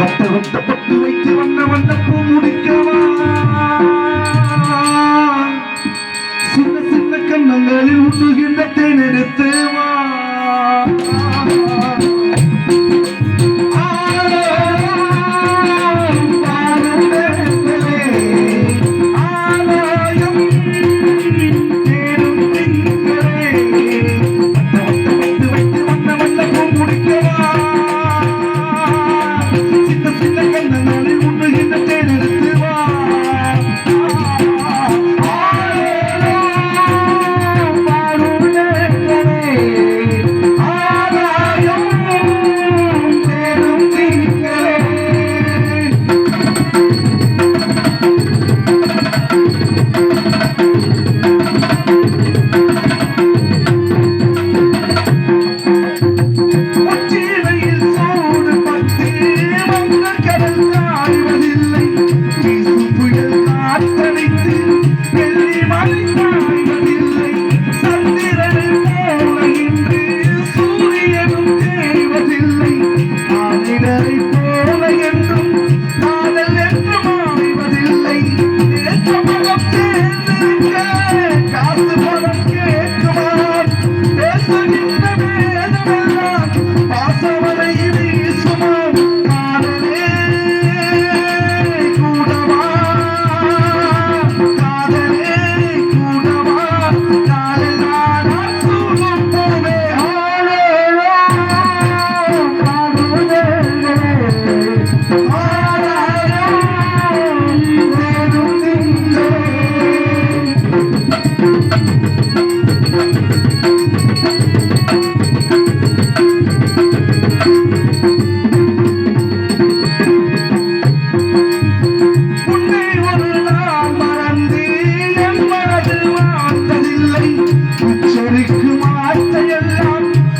வட்ட வட்ட பட்டு வைத்து வண்ண வண்ண பூ முடிக்கவா? சின்ன சின்ன கண்ணங்களில் உண்ணுகின்ற தேனெடுத்தேவா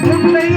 உன்னை